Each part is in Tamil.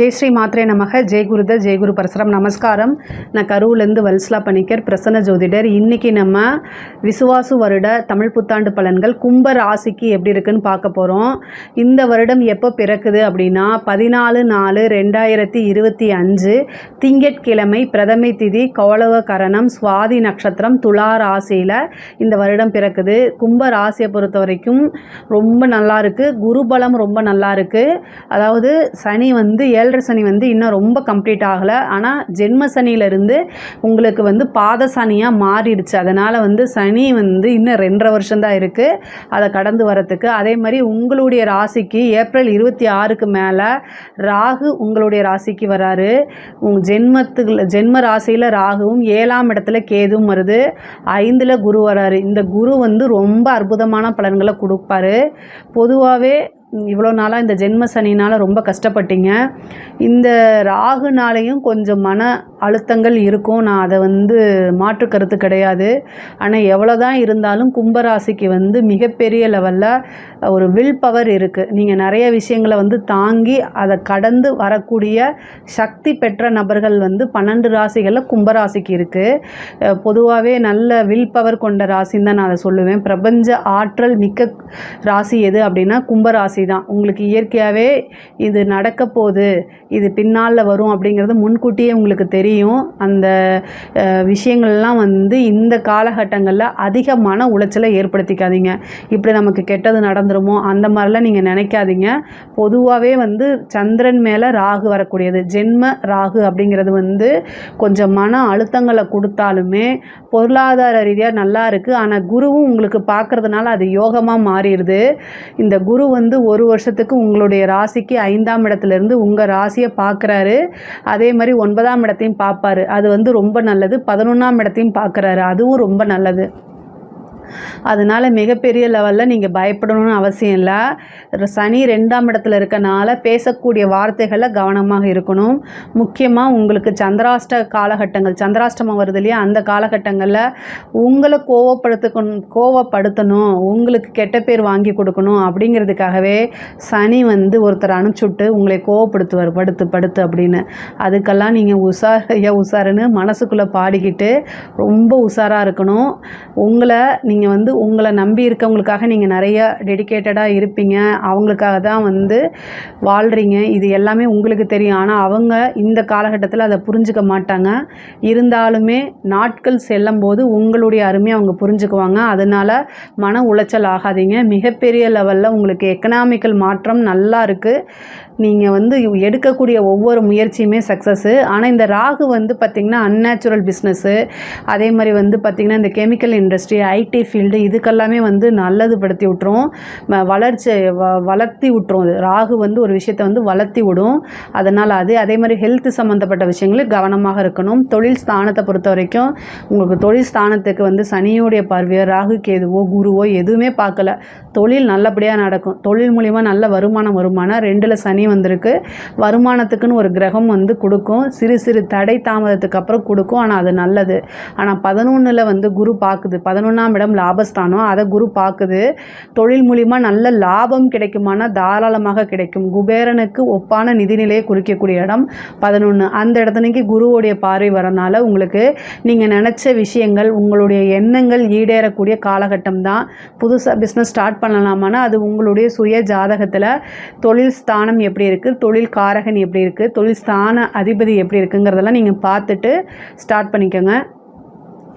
ஜெய் ஸ்ரீ மாத்ரே நமக. ஜெய் குருத ஜெய் குரு பரசுரம். நமஸ்காரம். நான் கரூர்லேருந்து வல்ஸ்லா பணிக்கர் பிரசன்ன ஜோதிடர். இன்றைக்கி நம்ம விசுவாசு வருட தமிழ் புத்தாண்டு பலன்கள் கும்ப ராசிக்கு எப்படி இருக்குன்னு பார்க்க போகிறோம் இந்த வருடம் எப்போ பிறக்குது அப்படின்னா பதினாலு நாலு ரெண்டாயிரத்தி இருபத்தி அஞ்சு திங்கட்கிழமை பிரதமை திதி கௌளவ கரணம் சுவாதி நட்சத்திரம் துலா ராசியில் இந்த வருடம் பிறக்குது. கும்ப ராசியை பொறுத்த வரைக்கும் ரொம்ப நல்லா இருக்கு. குருபலம் ரொம்ப நல்லா இருக்குது அதாவது சனி வந்து ஏழரை சனி வந்து இன்னும் ரொம்ப கம்ப்ளீட் ஆகலை. ஆனால் ஜென்ம சனியிலேருந்து உங்களுக்கு வந்து பாத சனியாக மாறிடுச்சு. அதனால் வந்து சனி வந்து இன்னும் ரெண்டரை வருஷம்தான் இருக்குது அதை கடந்து வரத்துக்கு. அதே மாதிரி உங்களுடைய ராசிக்கு ஏப்ரல் இருபத்தி ஆறுக்கு மேலே ராகு உங்களுடைய ராசிக்கு வராரு. உங்கள் ஜென்மத்துக்கு ஜென்ம ராசியில் ராகுவும் ஏழாம் இடத்துல கேதுவும் வருது. ஐந்தில் குரு வராரு. இந்த குரு வந்து ரொம்ப அற்புதமான பலன்களை கொடுப்பாரு. பொதுவாகவே இவ்வளோ நாளாக இந்த ஜென்ம சனினால் ரொம்ப கஷ்டப்பட்டீங்க. இந்த ராகுனாலையும் கொஞ்சம் மன அழுத்தங்கள் இருக்கும். நான் அதை வந்து மாற்று கருத்து கிடையாது. ஆனால் எவ்வளோ தான் இருந்தாலும் கும்பராசிக்கு வந்து மிகப்பெரிய லெவலில் ஒரு வில் பவர் இருக்குது நீங்கள் நிறைய விஷயங்களை வந்து தாங்கி அதை கடந்து வரக்கூடிய சக்தி பெற்ற நபர்கள் வந்து பன்னெண்டு ராசிகளில் கும்பராசிக்கு இருக்குது பொதுவாகவே நல்ல வில் பவர் கொண்ட ராசின்னு தான் நான் அதை சொல்லுவேன். பிரபஞ்ச ஆற்றல் மிக்க ராசி எது அப்படின்னா கும்பராசி தான். உங்களுக்கு இயற்கையாகவே இது நடக்க போகுது இது பின்னால் வரும் அப்படிங்கிறது முன்கூட்டியே உங்களுக்கு தெரியும். அந்த விஷயங்கள்லாம் வந்து இந்த காலகட்டங்களில் அதிக மன உளைச்சலை ஏற்படுத்திக்காதீங்க. இப்படி நமக்கு கெட்டது நடந்துருமோ அந்த மாதிரிலாம் நீங்கள் நினைக்காதீங்க. பொதுவாகவே வந்து சந்திரன் மேலே ராகு வரக்கூடியது. ஜென்ம ராகு அப்படிங்கிறது வந்து கொஞ்சம் மன அழுத்தங்களை கொடுத்தாலுமே பொருளாதார ரீதியாக நல்லா இருக்குது ஆனால் குருவும் உங்களுக்கு பார்க்கறதுனால அது யோகமாக மாறிடுது. இந்த குரு வந்து ஒரு வருஷத்துக்கு உங்களுடைய ராசிக்கு ஐந்தாம் இடத்துலேருந்து உங்கள் ராசியை பார்க்குறாரு அதே மாதிரி ஒன்பதாம் இடத்தையும் பார்ப்பாரு அது வந்து ரொம்ப நல்லது. பதினொன்றாம் இடத்தையும் பார்க்குறாரு அதுவும் ரொம்ப நல்லது. அதனால் மிகப்பெரிய லெவலில் நீங்கள் பயப்படணும்னு அவசியம் இல்லை. சனி ரெண்டாம் இடத்துல இருக்கனால பேசக்கூடிய வார்த்தைகளில் கவனமாக இருக்கணும். முக்கியமாக உங்களுக்கு சந்திராஷ்ட காலகட்டங்கள் சந்திராஷ்டமம் வருது இல்லையா? அந்த காலகட்டங்களில் உங்களை கோவப்படுத்தணும் கோவப்படுத்தணும் உங்களுக்கு கெட்ட பேர் வாங்கி கொடுக்கணும் அப்படிங்கிறதுக்காகவே சனி வந்து ஒருத்தர் அனுப்பிச்சுட்டு உங்களை கோவப்படுத்துவார் படுத்து படுத்து அப்படின்னு. அதுக்கெல்லாம் நீங்கள் உஷார் ஐயா உஷாருன்னு மனசுக்குள்ளே பாடிக்கிட்டு ரொம்ப உஷாராக இருக்கணும். உங்களை நீங்கள் நீங்கள் வந்து உங்களை நம்பி இருக்கவங்களுக்காக நீங்கள் நிறைய டெடிகேட்டடாக இருப்பீங்க. அவங்களுக்காக தான் வந்து வாழ்கிறீங்க இது எல்லாமே உங்களுக்கு தெரியும். ஆனால் அவங்க இந்த காலகட்டத்தில் அதை புரிஞ்சுக்க மாட்டாங்க. இருந்தாலுமே நாட்கள் செல்லும் போது உங்களுடைய அருமையை அவங்க புரிஞ்சுக்குவாங்க. அதனால் மன உளைச்சல் ஆகாதீங்க. மிகப்பெரிய லெவலில் உங்களுக்கு எக்கனாமிக்கல் மாற்றம் நல்லா இருக்குது நீங்கள் வந்து எடுக்கக்கூடிய ஒவ்வொரு முயற்சியுமே சக்ஸஸ்ஸு ஆனால் இந்த ராகு வந்து பார்த்திங்கன்னா அன்நேச்சுரல் பிஸ்னஸ்ஸு அதே மாதிரி வந்து பார்த்திங்கன்னா இந்த கெமிக்கல் இண்டஸ்ட்ரி ஐடி ஃபீல்டு இதுக்கெல்லாமே வந்து நல்லது படுத்தி விட்டுரும். வளர்ச்சி வ வளர்த்தி விட்டுரும் அது. ராகு வந்து ஒரு விஷயத்தை வந்து வளர்த்தி விடும். அதனால் அது அதே மாதிரி ஹெல்த் சம்மந்தப்பட்ட விஷயங்களில் கவனமாக இருக்கணும். தொழில் ஸ்தானத்தை பொறுத்த வரைக்கும் உங்களுக்கு தொழில் ஸ்தானத்துக்கு வந்து சனியோடைய பார்வையோ ராகு கேதுவோ குருவோ எதுவுமே பார்க்கல. தொழில் நல்லபடியாக நடக்கும். தொழில் மூலிமா நல்ல வருமானம் வருமானம் ரெண்டில் சனி வந்திருக்கு. வருமானத்துக்குன்னு ஒரு கிரகம் வந்து கொடுக்கும். சிறு சிறு தடை தாமதத்துக்கு அப்புறம் கொடுக்கும். ஆனால் அது நல்லது. ஆனால் பதினொன்றில் வந்து குரு பார்க்குது பதினொன்றாம் இடம் லாபஸ்தானம். அதை குரு பார்க்குது தொழில் மூலிமா நல்ல லாபம் கிடைக்குமானா தாராளமாக கிடைக்கும். குபேரனுக்கு ஒப்பான நிதிநிலையை குறிக்கக்கூடிய இடம் பதினொன்று அந்த இடத்துனைக்கு குருவோடைய பார்வை வரனால உங்களுக்கு நீங்கள் நினச்ச விஷயங்கள் உங்களுடைய எண்ணங்கள் ஈடேறக்கூடிய காலகட்டம் தான் புதுசாக பிஸ்னஸ் ஸ்டார்ட் பண்ணலாமானா அது உங்களுடைய சுய ஜாதகத்தில் தொழில் ஸ்தானம் எப்படி இருக்குது தொழில் காரகன் எப்படி இருக்குது தொழில் ஸ்தான அதிபதி எப்படி இருக்குங்கிறதெல்லாம் நீங்கள் பார்த்துட்டு ஸ்டார்ட் பண்ணிக்கோங்க.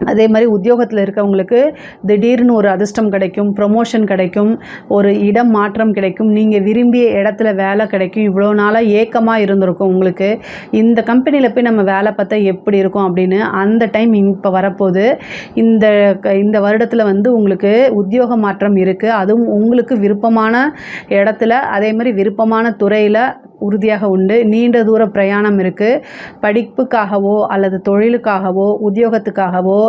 அதே மாதிரி உத்தியோகத்தில் இருக்கவங்களுக்கு திடீர்னு ஒரு அதிர்ஷ்டம் கிடைக்கும் ப்ரொமோஷன் கிடைக்கும் ஒரு இடம் மாற்றம் கிடைக்கும் நீங்கள் விரும்பிய இடத்துல வேலை கிடைக்கும் இவ்வளோ நாளாக ஏக்கமாக இருந்திருக்கும் உங்களுக்கு. இந்த கம்பெனியில் போய் நம்ம வேலை பார்த்தா எப்படி இருக்கும் அப்படின்னு அந்த டைம் இப்போ வரப்போகுது. இந்த க- இந்த வருடத்தில் வந்து உங்களுக்கு உத்தியோக மாற்றம் இருக்குது அதுவும் உங்களுக்கு விருப்பமான இடத்துல அதே மாதிரி விருப்பமான துறையில் உறுதியாக உண்டு. நீண்ட தூர பிரயாணம் இருக்குது படிப்புக்காகவோ அல்லது தொழிலுக்காகவோ உத்தியோகத்துக்காகவோ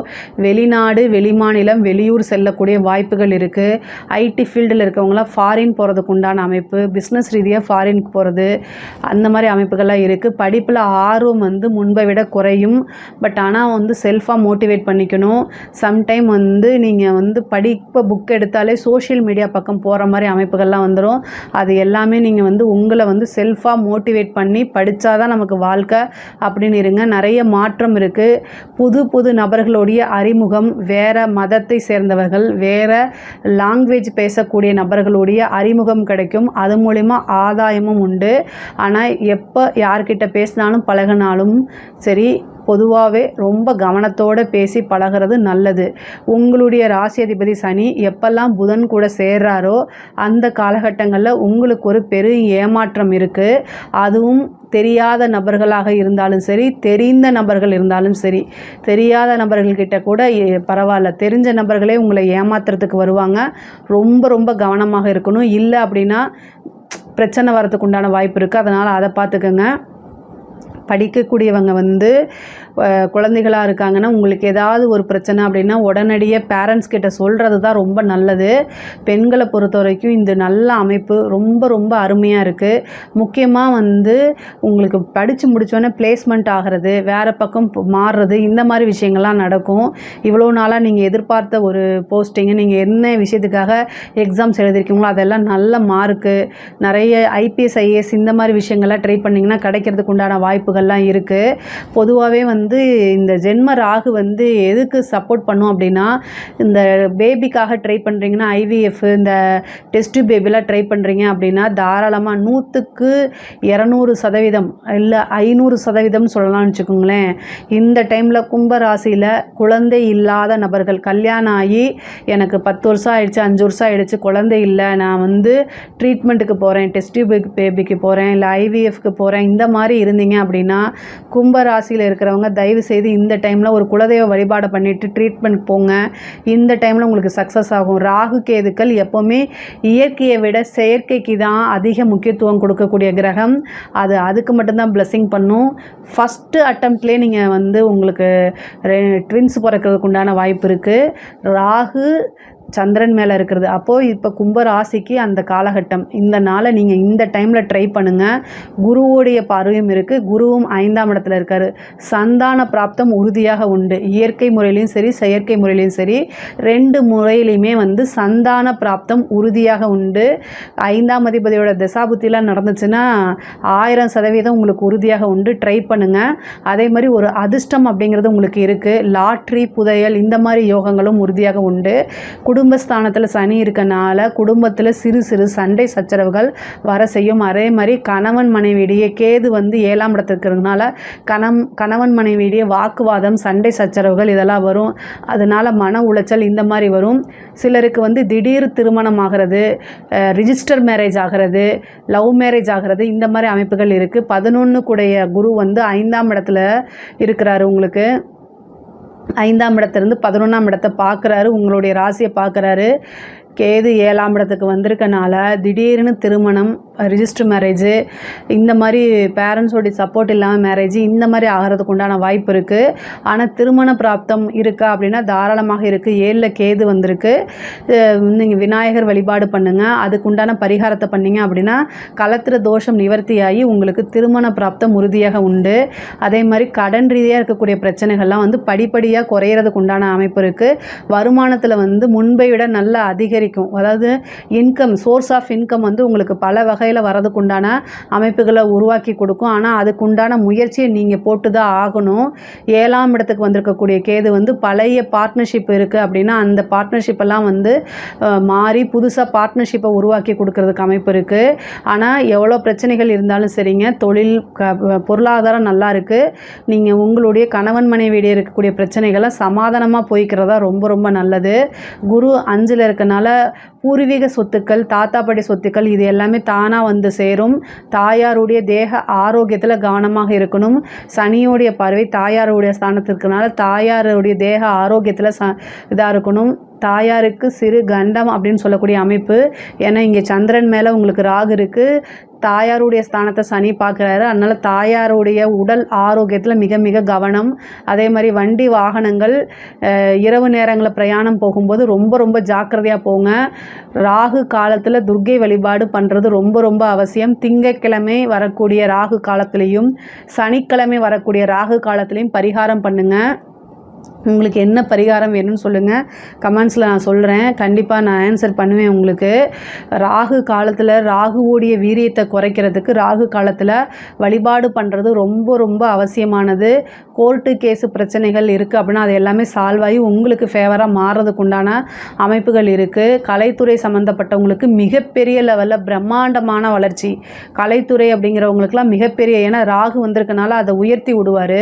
வெளிநாடு வெளிமாநிலம் வெளியூர் செல்லக்கூடிய வாய்ப்புகள் இருக்குது ஐடி ஃபீல்டில் இருக்கவங்களாம் ஃபாரின் போகிறதுக்கு உண்டான அமைப்பு பிஸ்னஸ் ரீதியாக ஃபாரினுக்கு போகிறது அந்த மாதிரி அமைப்புகள்லாம் இருக்குது படிப்பில் ஆர்வம் வந்து முன்பை விட குறையும். பட் ஆனால் வந்து செல்ஃபாக மோட்டிவேட் பண்ணிக்கணும். சம்டைம் வந்து நீங்கள் வந்து படிப்பை புக் எடுத்தாலே சோஷியல் மீடியா பக்கம் போகிற மாதிரி அமைப்புகள்லாம் வந்துடும் அது எல்லாமே நீங்கள் வந்து உங்களை வந்து செல்ஃப் செல்ஃபாக மோட்டிவேட் பண்ணி படித்தா தான் நமக்கு வாழ்க்கை அப்படின்னு இருங்க. நிறைய மாற்றம் இருக்குது புது புது நபர்களுடைய அறிமுகம் வேறு மதத்தை சேர்ந்தவர்கள் வேறு லாங்குவேஜ் பேசக்கூடிய நபர்களுடைய அறிமுகம் கிடைக்கும். அது மூலிமா ஆதாயமும் உண்டு. ஆனால் எப்போ யார்கிட்ட பேசினாலும் பழகினாலும் சரி பொதுவாகவே ரொம்ப கவனத்தோடு பேசி பழகிறது நல்லது. உங்களுடைய ராசி அதிபதி சனி எப்பெல்லாம் புதன் கூட சேர்றாரோ அந்த காலகட்டங்களில் உங்களுக்கு ஒரு பெரும் ஏமாற்றம் இருக்குது அதுவும் தெரியாத நபர்களாக இருந்தாலும் சரி தெரிந்த நபர்கள் இருந்தாலும் சரி தெரியாத நபர்கள்கிட்ட கூட பரவாயில்ல. தெரிஞ்ச நபர்களே உங்களை ஏமாத்துறதுக்கு வருவாங்க. ரொம்ப ரொம்ப கவனமாக இருக்கணும். இல்லை அப்படின்னா பிரச்சனை வரதுக்கு உண்டான வாய்ப்பு இருக்குது அதனால் அதை பார்த்துக்கோங்க படிக்கக்கூடியவங்க வந்து குழந்தைகளாக இருக்காங்கன்னா உங்களுக்கு ஏதாவது ஒரு பிரச்சனை அப்படின்னா உடனடியாக பேரண்ட்ஸ் கிட்ட சொல்கிறது தான் ரொம்ப நல்லது. பெண்களை பொறுத்த வரைக்கும் இந்த நல்ல அமைப்பு ரொம்ப ரொம்ப அருமையாக இருக்குது முக்கியமாக வந்து உங்களுக்கு படித்து முடித்தோன்னே பிளேஸ்மெண்ட் ஆகிறது வேறு பக்கம் மாறுறது இந்த மாதிரி விஷயங்கள்லாம் நடக்கும். இவ்வளோ நாளாக நீங்கள் எதிர்பார்த்த ஒரு போஸ்டிங்கு நீங்கள் என்ன விஷயத்துக்காக எக்ஸாம்ஸ் எழுதிருக்கீங்களோ அதெல்லாம் நல்ல மார்க்கு நிறைய ஐபிஎஸ் ஐஏஎஸ் இந்த மாதிரி விஷயங்கள்லாம் ட்ரை பண்ணிங்கன்னா கிடைக்கிறதுக்கு உண்டான வாய்ப்புகள்லாம் இருக்குது பொதுவாகவே வந்து வந்து இந்த ஜென்ம ராகு வந்து எதுக்கு சப்போர்ட் பண்ணும் அப்படின்னா இந்த பேபிக்காக ட்ரை பண்ணுறீங்கன்னா ஐவிஎஃப் இந்த டெஸ்ட் பேபிலாம் ட்ரை பண்ணுறீங்க அப்படின்னா தாராளமாக நூற்றுக்கு இரநூறு சதவீதம் இல்லை ஐநூறு சதவீதம் சொல்லலாம்னு வச்சுக்கோங்களேன். இந்த டைமில் கும்ப ராசியில் குழந்தை இல்லாத நபர்கள் கல்யாணம் ஆகி எனக்கு பத்து வருஷம் ஆயிடுச்சு அஞ்சு வருஷம் ஆயிடுச்சு குழந்தை இல்லை நான் வந்து ட்ரீட்மெண்ட்டுக்கு போகிறேன் டெஸ்ட் பேபிக்கு போகிறேன் இல்லை ஐவிஎஃப்க்கு போகிறேன் இந்த மாதிரி இருந்தீங்க அப்படின்னா கும்ப ராசியில் இருக்கிறவங்க தயவு செய்து இந்த டைமில் ஒரு குலதெய்வ வழிபாடு பண்ணிவிட்டு ட்ரீட்மெண்ட் போங்க. இந்த டைமில் உங்களுக்கு சக்ஸஸ் ஆகும். ராகு கேதுக்கள் எப்போவுமே இயற்கையை விட செயற்கைக்கு தான் அதிக முக்கியத்துவம் கொடுக்கக்கூடிய கிரகம். அது அதுக்கு மட்டும்தான் blessing பண்ணும். ஃபஸ்ட்டு அட்டம்ப்ட்லேயே நீங்கள் வந்து உங்களுக்கு ட்வின்ஸ் பிறக்கிறதுக்கு உண்டான வாய்ப்பு இருக்குது ராகு சந்திரன் மேலே இருக்கிறது. அப்போது இப்போ கும்ப ராசிக்கு அந்த காலகட்டம். இந்த நாளை நீங்கள் இந்த டைமில் ட்ரை பண்ணுங்கள் குருவுடைய பார்வையும் இருக்குது குருவும் ஐந்தாம் இடத்துல இருக்கார். சந்தான சந்தான பிராப்தம் உறுதியாக உண்டு. இயற்கை முறையிலையும் சரி செயற்கை முறையிலையும் சரி ரெண்டு முறையிலையுமே வந்து சந்தான பிராப்தம் உறுதியாக உண்டு. ஐந்தாம் அதிபதியோட தசாபுத்திலாம் நடந்துச்சுன்னா ஆயிரம் சதவீதம் உங்களுக்கு உறுதியாக உண்டு. ட்ரை பண்ணுங்கள் அதே மாதிரி ஒரு அதிர்ஷ்டம் அப்படிங்கிறது உங்களுக்கு இருக்குது லாட்ரி புதையல் இந்த மாதிரி யோகங்களும் உறுதியாக உண்டு. குடும்பஸ்தானத்தில் சனி இருக்கனால குடும்பத்தில் சிறு சிறு சண்டை சச்சரவுகள் வர செய்யும். அதே மாதிரி கணவன் மனைவியிடையே கேது வந்து ஏழாம் இடத்துல இருக்கிறதுனால கணம் கணவன் மனைவியிடையே வாக்குவாதம் சண்டை சச்சரவுகள் இதெல்லாம் வரும். அதனால் மன உளைச்சல் இந்த மாதிரி வரும். சிலருக்கு வந்து திடீர் திருமணம் ஆகிறது ரிஜிஸ்டர் மேரேஜ் ஆகிறது லவ் மேரேஜ் ஆகிறது இந்த மாதிரி அமைப்புகள் இருக்குது பதினொன்று கூடைய குரு வந்து ஐந்தாம் இடத்துல இருக்கிறாரு உங்களுக்கு. ஐந்தாம் இடத்துலேருந்து பதினொன்றாம் இடத்தை பார்க்குறாரு உங்களுடைய ராசியை பார்க்குறாரு. கேது ஏழாம் இடத்துக்கு வந்திருக்கனால திடீர்னு திருமணம் ரிஜிஸ்டர் மேரேஜு இந்த மாதிரி பேரண்ட்ஸோடைய சப்போர்ட் இல்லாமல் மேரேஜ் இந்த மாதிரி ஆகிறதுக்கு உண்டான வாய்ப்பு இருக்குது ஆனால் திருமண பிராப்தம் இருக்கா அப்படின்னா தாராளமாக இருக்குது ஏழில் கேது வந்திருக்கு. நீங்கள் விநாயகர் வழிபாடு பண்ணுங்கள் அதுக்கு உண்டான பரிகாரத்தை பண்ணிங்க அப்படின்னா கலத்திர தோஷம் நிவர்த்தியாகி உங்களுக்கு திருமண பிராப்தம் உறுதியாக உண்டு. அதே மாதிரி கடன் ரீதியாக இருக்கக்கூடிய பிரச்சனைகள்லாம் வந்து படிப்படியாக குறையிறதுக்கு உண்டான அமைப்பு இருக்குது வருமானத்தில் வந்து முன்பை விட நல்லா அதிகரிக்கும். அதாவது இன்கம் சோர்ஸ் ஆஃப் இன்கம் வந்து உங்களுக்கு பல வகை வகையில் வரதுக்குண்டான அமைப்புகளை உருவாக்கி கொடுக்கும். ஆனால் அதுக்குண்டான முயற்சியை நீங்கள் போட்டு தான் ஆகணும். ஏழாம் இடத்துக்கு வந்திருக்கக்கூடிய கேது வந்து பழைய பார்ட்னர்ஷிப் இருக்குது அப்படின்னா அந்த பார்ட்னர்ஷிப்பெல்லாம் வந்து மாறி புதுசாக பார்ட்னர்ஷிப்பை உருவாக்கி கொடுக்கறதுக்கு அமைப்பு இருக்குது ஆனால் எவ்வளோ பிரச்சனைகள் இருந்தாலும் சரிங்க. தொழில் க பொருளாதாரம் நல்லா இருக்குது நீங்கள் உங்களுடைய கணவன் மனைவியிடையே இருக்கக்கூடிய பிரச்சனைகளை சமாதானமாக போய்க்கிறதா ரொம்ப ரொம்ப நல்லது. குரு அஞ்சில் இருக்கனால பூர்வீக சொத்துக்கள் தாத்தா பாட்டி சொத்துக்கள் இது எல்லாமே தானாக வந்து சேரும். தாயாருடைய தேக ஆரோக்கியத்தில் கவனமாக இருக்கணும். சனியோடைய பார்வை தாயாருடைய ஸ்தானத்திற்குனால தாயாருடைய தேக ஆரோக்கியத்தில் ச இதாக இருக்கணும். தாயாருக்கு சிறு கண்டம் அப்படின்னு சொல்லக்கூடிய அமைப்பு. ஏன்னா இங்கே சந்திரன் மேலே உங்களுக்கு ராகு இருக்குது தாயாருடைய ஸ்தானத்தை சனி பார்க்குறாரு. அதனால் தாயாருடைய உடல் ஆரோக்கியத்தில் மிக மிக கவனம். அதே மாதிரி வண்டி வாகனங்கள் இரவு நேரங்களில் பிரயாணம் போகும்போது ரொம்ப ரொம்ப ஜாக்கிரதையாக போங்க. ராகு காலத்தில் துர்க்கை வழிபாடு பண்ணுறது ரொம்ப ரொம்ப அவசியம். திங்கட்கிழமை வரக்கூடிய ராகு காலத்துலேயும் சனிக்கிழமை வரக்கூடிய ராகு காலத்துலேயும் பரிகாரம் பண்ணுங்கள் உங்களுக்கு என்ன பரிகாரம் வேணும்னு சொல்லுங்கள் கமெண்ட்ஸில் நான் சொல்கிறேன் கண்டிப்பாக நான் ஆன்சர் பண்ணுவேன் உங்களுக்கு. ராகு காலத்தில் ராகுவோடைய வீரியத்தை குறைக்கிறதுக்கு ராகு காலத்தில் வழிபாடு பண்ணுறது ரொம்ப ரொம்ப அவசியமானது. கோர்ட்டு கேஸு பிரச்சனைகள் இருக்குது அப்படின்னா அது எல்லாமே சால்வ் ஆகி உங்களுக்கு ஃபேவராக மாறுறதுக்கு உண்டான அமைப்புகள் இருக்குது கலைத்துறை சம்மந்தப்பட்டவங்களுக்கு மிகப்பெரிய லெவலில் பிரம்மாண்டமான வளர்ச்சி. கலைத்துறை அப்படிங்கிறவங்களுக்குலாம் மிகப்பெரிய ஏன்னா ராகு வந்திருக்கனால அதை உயர்த்தி விடுவார்.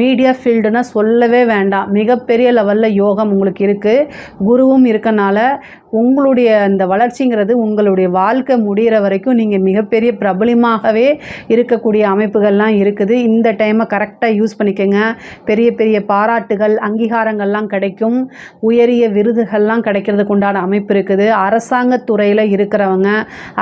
மீடியா ஃபீல்டுனால் சொல்லவே வேண்டாம். மிகப்பெரிய லெவலில் யோகம் உங்களுக்கு இருக்குது குருவும் இருக்கனால உங்களுடைய அந்த வளர்ச்சிங்கிறது உங்களுடைய வாழ்க்கை முடிகிற வரைக்கும் நீங்கள் மிகப்பெரிய பிரபலமாகவே இருக்கக்கூடிய அமைப்புகள்லாம் இருக்குது. இந்த டைமை கரெக்டாக யூஸ் பண்ணிக்கோங்க. பெரிய பெரிய பாராட்டுகள் அங்கீகாரங்கள்லாம் கிடைக்கும். உயரிய விருதுகள்லாம் கிடைக்கிறதுக்கு உண்டான அமைப்பு இருக்குது. அரசாங்க துறையில் இருக்கிறவங்க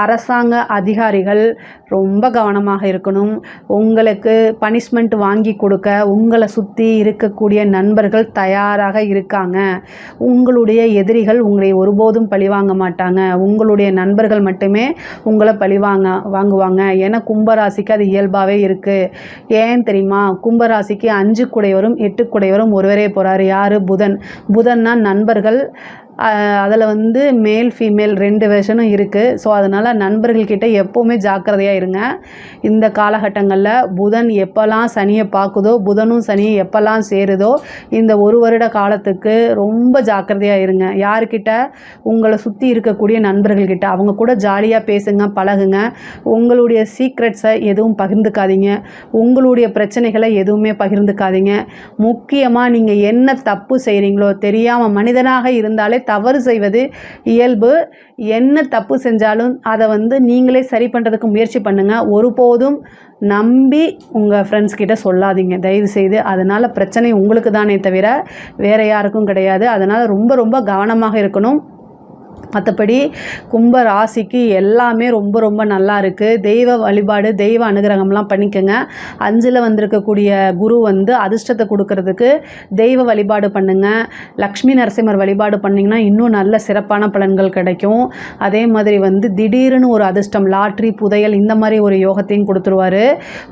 அரசாங்க அதிகாரிகள் ரொம்ப கவனமாக இருக்கணும். உங்களுக்கு பனிஷ்மெண்ட் வாங்கி கொடுக்க உங்களை சுற்றி இருக்கக்கூடிய நண்பர்கள் தயாராக இருக்காங்க. உங்களுடைய எதிரிகள் உங்களை ஒருபோதும் பழிவாங்க மாட்டாங்க. உங்களுடைய நண்பர்கள் மட்டுமே உங்களை பழிவாங்க வாங்குவாங்க. ஏன்னா கும்பராசிக்கு அது இயல்பாகவே இருக்குது ஏன் தெரியுமா? கும்பராசிக்கு அஞ்சு குடையவரும் எட்டு குடையவரும் ஒருவரே போகிறாரு யார்? புதன். புதன்னா நண்பர்கள் அதில் வந்து மேல் ஃபீமேல் ரெண்டு வெர்ஷனும் இருக்குது ஸோ அதனால் நண்பர்கள்கிட்ட எப்போவுமே ஜாக்கிரதையாக இருங்க. இந்த காலகட்டங்களில் புதன் எப்போல்லாம் சனியை பார்க்குதோ புதனும் சனியும் எப்போல்லாம் சேருதோ இந்த ஒரு வருட காலத்துக்கு ரொம்ப ஜாக்கிரதையாக இருங்க. யார்கிட்ட? உங்களை சுற்றி இருக்கக்கூடிய நண்பர்கள்கிட்ட. அவங்க கூட ஜாலியாக பேசுங்க பழகுங்க. உங்களுடைய சீக்ரெட்ஸை எதுவும் பகிர்ந்துக்காதீங்க. உங்களுடைய பிரச்சனைகளை எதுவுமே பகிர்ந்துக்காதீங்க. முக்கியமாக நீங்கள் என்ன தப்பு செய்கிறீங்களோ தெரியாமல் மனிதனாக இருந்தாலே தவறு செய்வது இயல்பு. என்ன தப்பு செஞ்சாலும் அதை வந்து நீங்களே சரி பண்ணுறதுக்கு முயற்சி பண்ணுங்கள் ஒருபோதும் நம்பி உங்கள் ஃப்ரெண்ட்ஸ் கிட்ட சொல்லாதீங்க. தயவு செய்து அதனால் பிரச்சனை உங்களுக்கு தானே தவிர வேறு யாருக்கும் கிடையாது. அதனால் ரொம்ப ரொம்ப கவனமாக இருக்கணும். மற்றபடி கும்ப ராசிக்கு எல்லாமே ரொம்ப ரொம்ப நல்லா இருக்குது தெய்வ வழிபாடு தெய்வ அனுகிரகம்லாம் பண்ணிக்கோங்க. அஞ்சில் வந்திருக்கக்கூடிய குரு வந்து அதிர்ஷ்டத்தை கொடுக்கறதுக்கு தெய்வ வழிபாடு பண்ணுங்கள் லக்ஷ்மி நரசிம்மர் வழிபாடு பண்ணிங்கன்னா இன்னும் நல்ல சிறப்பான பலன்கள் கிடைக்கும். அதே மாதிரி வந்து திடீர்னு ஒரு அதிர்ஷ்டம் லாட்ரி புதையல் இந்த மாதிரி ஒரு யோகத்தையும் கொடுத்துருவாரு.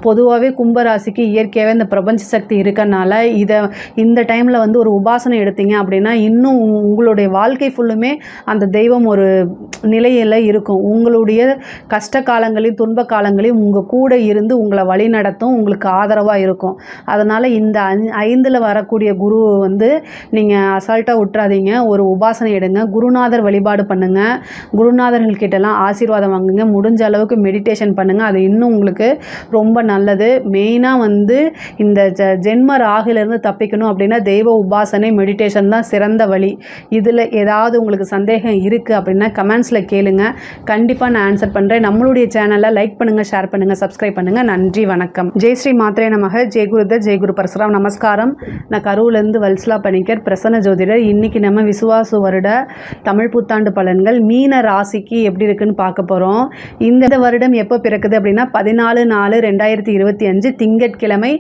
பொதுவாகவே கும்பராசிக்கு இயற்கையாகவே இந்த பிரபஞ்ச சக்தி இருக்கனால இதை இந்த டைமில் வந்து ஒரு உபாசனை எடுத்தீங்க அப்படின்னா இன்னும் உங்களுடைய வாழ்க்கை ஃபுல்லுமே அந்த தெய்வ தெய்வம் ஒரு நிலையில் இருக்கும். உங்களுடைய கஷ்ட காலங்களையும் துன்ப காலங்களையும் உங்கள் கூட இருந்து உங்களை வழி நடத்தும் உங்களுக்கு ஆதரவாக இருக்கும். அதனால் இந்த ஐந்தில் வரக்கூடிய குரு வந்து நீங்கள் அசால்ட்டாக விட்டுறாதீங்க ஒரு உபாசனை எடுங்க. குருநாதர் வழிபாடு பண்ணுங்கள் குருநாதர்கள் கிட்டலாம் ஆசீர்வாதம் வாங்குங்க. முடிஞ்ச அளவுக்கு மெடிடேஷன் பண்ணுங்கள் அது இன்னும் உங்களுக்கு ரொம்ப நல்லது. மெயினாக வந்து இந்த ஜ ஜென்ம ராகிலிருந்து தப்பிக்கணும் அப்படின்னா தெய்வ உபாசனை மெடிடேஷன் தான் சிறந்த வழி. இதில் ஏதாவது உங்களுக்கு சந்தேகம் இருக்குது அப்படின்னா கமெண்ட்ஸில் கேளுங்க. கண்டிப்பாக நான் ஆன்சர் பண்ணுறேன் நம்மளுடைய சேனலை லைக் பண்ணுங்கள் ஷேர் பண்ணுங்கள் சப்ஸ்கிரைப் பண்ணுங்கள் நன்றி வணக்கம். ஜெய் ஸ்ரீ மாத்ரே நமக. ஜெய் குருத ஜெய் குரு பரசுராம். நமஸ்காரம். நான் கரூர்லேருந்து வல்சலா பணிக்கர் பிரசன்ன ஜோதிடர். இன்றைக்கி நம்ம விசுவாசு வருட தமிழ் புத்தாண்டு பலன்கள். மீன ராசிக்கு எப்படி இருக்குன்னு பார்க்க போகிறோம் இந்த வருடம் எப்போ பிறக்குது அப்படின்னா பதினாலு நாலு ரெண்டாயிரத்தி இருபத்தி அஞ்சு திங்கட்கிழமை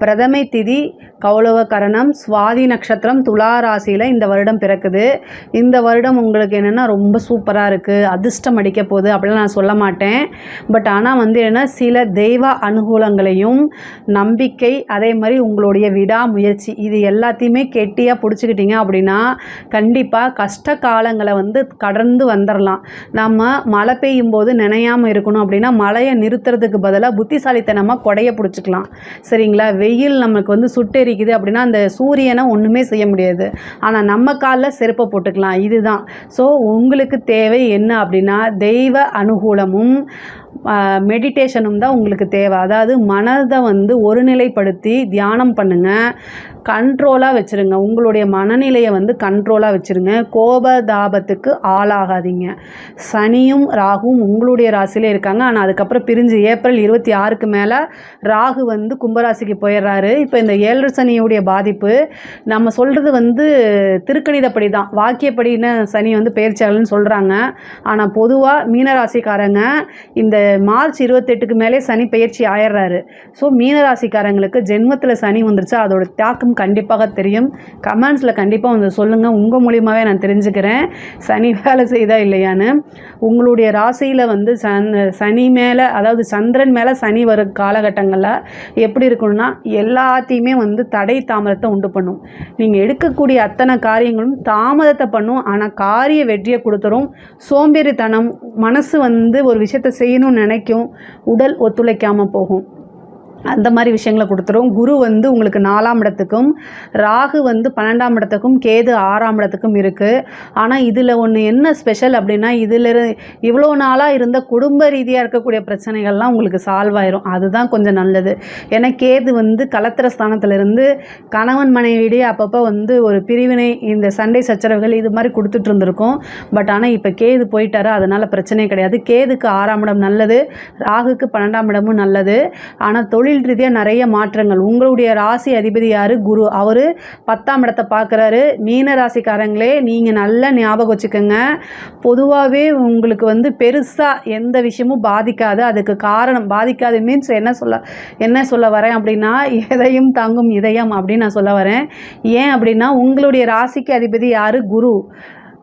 பிரதமை திதி கௌளவ கரணம் சுவாதி நட்சத்திரம் துலா ராசியில் இந்த வருடம் பிறக்குது. இந்த வருடம் உங்களுக்கு என்னென்னா ரொம்ப சூப்பராக இருக்குது அதிர்ஷ்டம் அடிக்க போகுது அப்படிலாம் நான் சொல்ல மாட்டேன். பட் ஆனால் வந்து என்ன சில தெய்வ அனுகூலங்களையும் நம்பிக்கை அதே மாதிரி உங்களுடைய விடாமுயற்சி இது எல்லாத்தையுமே கெட்டியாக பிடிச்சிக்கிட்டீங்க அப்படின்னா கண்டிப்பாக கஷ்ட காலங்களை வந்து கடந்து வந்துடலாம் நம்ம மழை பெய்யும் போது நினையாமல் இருக்கணும் அப்படின்னா மழையை நிறுத்துறதுக்கு பதிலாக புத்திசாலித்தனமாக கொடையை பிடிச்சிக்கலாம். சரிங்களா? வெயில் நமக்கு வந்து சுட்டெரிக்குது அப்படின்னா அந்த சூரியனை ஒன்றுமே செய்ய முடியாது. ஆனால் நம்ம காலில் செருப்பை போட்டுக்கலாம். இதுதான். ஸோ உங்களுக்கு தேவை என்ன அப்படின்னா தெய்வ அனுகூலமும் மெடிடேஷனும் தான் உங்களுக்கு தேவை. அதாவது மனதை வந்து ஒருநிலைப்படுத்தி தியானம் பண்ணுங்கள் கண்ட்ரோலாக வச்சுருங்க. உங்களுடைய மனநிலையை வந்து கண்ட்ரோலாக வச்சுருங்க. கோபதாபத்துக்கு ஆளாகாதீங்க. சனியும் ராகுவும் உங்களுடைய ராசியிலே இருக்காங்க. ஆனால் அதுக்கப்புறம் பிரிஞ்சு ஏப்ரல் இருபத்தி ஆறுக்கு மேலே ராகு வந்து கும்பராசிக்கு போயிடுறாரு. இப்போ இந்த ஏழு சனியுடைய பாதிப்பு நம்ம சொல்கிறது வந்து திருக்கணிதப்படி தான். வாக்கியப்படின்னு சனி வந்து பெயர்ச்சியாளன்னு சொல்கிறாங்க ஆனால் பொதுவாக மீனராசிக்காரங்க இந்த மார்ச் இருபத்தெட்டுக்கு மேலே சனி பயிற்சி ஆயிடுறாரு. ஸோ மீனராசிக்காரங்களுக்கு ஜென்மத்தில் சனி வந்துருச்சா அதோட தாக்கம் கண்டிப்பாக தெரியும். கமெண்ட்ஸில் கண்டிப்பாக வந்து சொல்லுங்கள் உங்கள் மூலியமாகவே நான் தெரிஞ்சுக்கிறேன். சனி வேலை செய்தா இல்லையான்னு. உங்களுடைய ராசியில் வந்து சன் சனி மேலே அதாவது சந்திரன் மேலே சனி வரும் காலகட்டங்களில் எப்படி இருக்கணும்னா எல்லாத்தையுமே வந்து தடை தாமதத்தை உண்டு பண்ணும். நீங்கள் எடுக்கக்கூடிய அத்தனை காரியங்களும் தாமதத்தை பண்ணும். ஆனால் காரிய வெற்றியை கொடுத்துரும். சோம்பேறித்தனம் மனசு வந்து ஒரு விஷயத்தை செய்யணும்னு நினைக்கும். உடல் ஒத்துழைக்காமல் போகும். அந்த மாதிரி விஷயங்களை கொடுத்துரும். குரு வந்து உங்களுக்கு நாலாம் இடத்துக்கும் ராகு வந்து பன்னெண்டாம் இடத்துக்கும் கேது ஆறாம் இடத்துக்கும் இருக்குது ஆனால் இதில் ஒன்று என்ன ஸ்பெஷல் அப்படின்னா இதில் இவ்வளோ நாளாக இருந்த குடும்ப ரீதியாக இருக்கக்கூடிய பிரச்சனைகள்லாம் உங்களுக்கு சால்வ் ஆயிரும். அதுதான் கொஞ்சம் நல்லது. ஏன்னா கேது வந்து கலத்திர ஸ்தானத்திலிருந்து கணவன் மனைவியிடையே அப்பப்போ வந்து ஒரு பிரிவினை இந்த சண்டை சச்சரவுகள் இது மாதிரி கொடுத்துட்டு இருந்திருக்கும். பட் ஆனால் இப்போ கேது போயிட்டாரு அதனால் பிரச்சனையே கிடையாது. கேதுக்கு ஆறாம் இடம் நல்லது ராகுக்கு பன்னெண்டாம் இடமும் நல்லது. ஆனால் தொழில் ரீதியாக நிறைய மாற்றங்கள். உங்களுடைய ராசி அதிபதி யார்? குரு. அவர் பத்தாம் இடத்தை பார்க்குறாரு. மீன ராசிக்காரங்களே நீங்கள் நல்லா ஞாபகம் வச்சுக்கோங்க. பொதுவாகவே உங்களுக்கு வந்து பெருசாக எந்த விஷயமும் பாதிக்காது. அதுக்கு காரணம் பாதிக்காது மீன்ஸ் என்ன சொல்ல என்ன சொல்ல வரேன் அப்படின்னா எதையும் தாங்கும் இதயம் அப்படின்னு நான் சொல்ல வரேன். ஏன் அப்படின்னா உங்களுடைய ராசிக்கு அதிபதி யார்? குரு.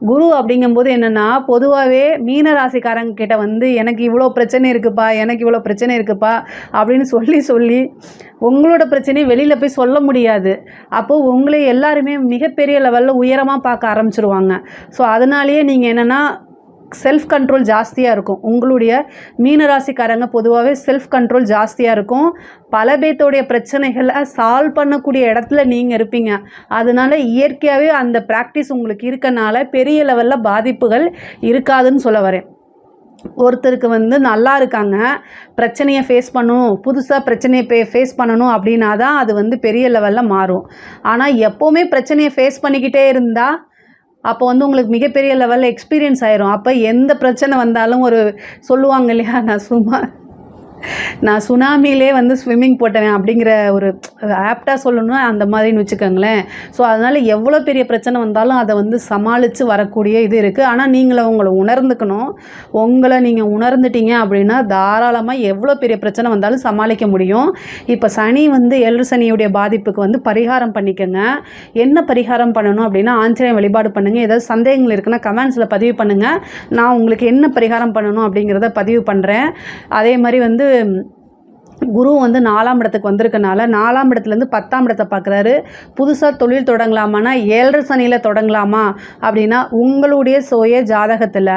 குரு அப்படிங்கும்போது என்னென்னா பொதுவாகவே மீன ராசிக்காரங்க கிட்ட வந்து எனக்கு இவ்வளோ பிரச்சனை இருக்குப்பா எனக்கு இவ்வளோ பிரச்சனை இருக்குப்பா அப்படின்னு சொல்லி சொல்லி உங்களோட பிரச்சனையை வெளியில் போய் சொல்ல முடியாது. அப்போது உங்களை எல்லாருமே மிகப்பெரிய லெவலில் உயரமாக பார்க்க ஆரம்பிச்சிருவாங்க. ஸோ அதனாலேயே நீங்கள் என்னென்னா செல்ஃப் கண்ட்ரோல் ஜாஸ்தியாக இருக்கும். உங்களுடைய மீனராசிக்காரங்க பொதுவாகவே செல்ஃப் கண்ட்ரோல் ஜாஸ்தியாக இருக்கும். பல பேர்த்தோடைய பிரச்சனைகளை சால்வ் பண்ணக்கூடிய இடத்துல நீங்கள் இருப்பீங்க. அதனால இயற்கையாகவே அந்த ப்ராக்டிஸ் உங்களுக்கு இருக்கனால பெரிய லெவலில் பாதிப்புகள் இருக்காதுன்னு சொல்ல வரேன். ஒருத்தருக்கு வந்து நல்லா இருக்காங்க பிரச்சனையை ஃபேஸ் பண்ணணும் புதுசாக பிரச்சனையை பே ஃபேஸ் பண்ணணும் அப்படின்னா தான் அது வந்து பெரிய லெவலில் மாறும். ஆனால் எப்போவுமே பிரச்சனையை ஃபேஸ் பண்ணிக்கிட்டே இருந்தால் அப்போ வந்து உங்களுக்கு மிகப்பெரிய லெவலில் எக்ஸ்பீரியன்ஸ் ஆயிரும். அப்போ எந்த பிரச்சனை வந்தாலும் ஒரு சொல்லுவாங்க இல்லையா? நான் சும்மா நான் சுனாமிலே வந்து ஸ்விம்மிங் போட்டேன் அப்படிங்கிற ஒரு ஆப்டாக சொல்லணும்னா அந்த மாதிரின்னு வச்சுக்கோங்களேன். ஸோ அதனால் எவ்வளோ பெரிய பிரச்சனை வந்தாலும் அதை வந்து சமாளித்து வரக்கூடிய இது இருக்குது ஆனால் நீங்களை உங்களை உணர்ந்துக்கணும். உங்களை நீங்கள் உணர்ந்துட்டீங்க அப்படின்னா தாராளமாக எவ்வளோ பெரிய பிரச்சனை வந்தாலும் சமாளிக்க முடியும். இப்போ சனி வந்து எள்ளு சனியுடைய பாதிப்புக்கு வந்து பரிகாரம் பண்ணிக்கோங்க. என்ன பரிகாரம் பண்ணணும் அப்படின்னா ஆஞ்சநேயம் வழிபாடு பண்ணுங்கள் ஏதாவது சந்தேகங்கள் இருக்குன்னா கமெண்ட்ஸில் பதிவு பண்ணுங்கள் நான் உங்களுக்கு என்ன பரிகாரம் பண்ணணும் அப்படிங்கிறத பதிவு பண்ணுறேன் அதே மாதிரி வந்து Umarım குரு வந்து நாலாம் இடத்துக்கு வந்திருக்கனால நாலாம் இடத்துலேருந்து பத்தாம் இடத்தை பார்க்குறாரு. புதுசாக தொழில் தொடங்கலாமான்னா ஏழரை சனியில் தொடங்கலாமா? அப்படின்னா உங்களுடைய சுய ஜாதகத்தில்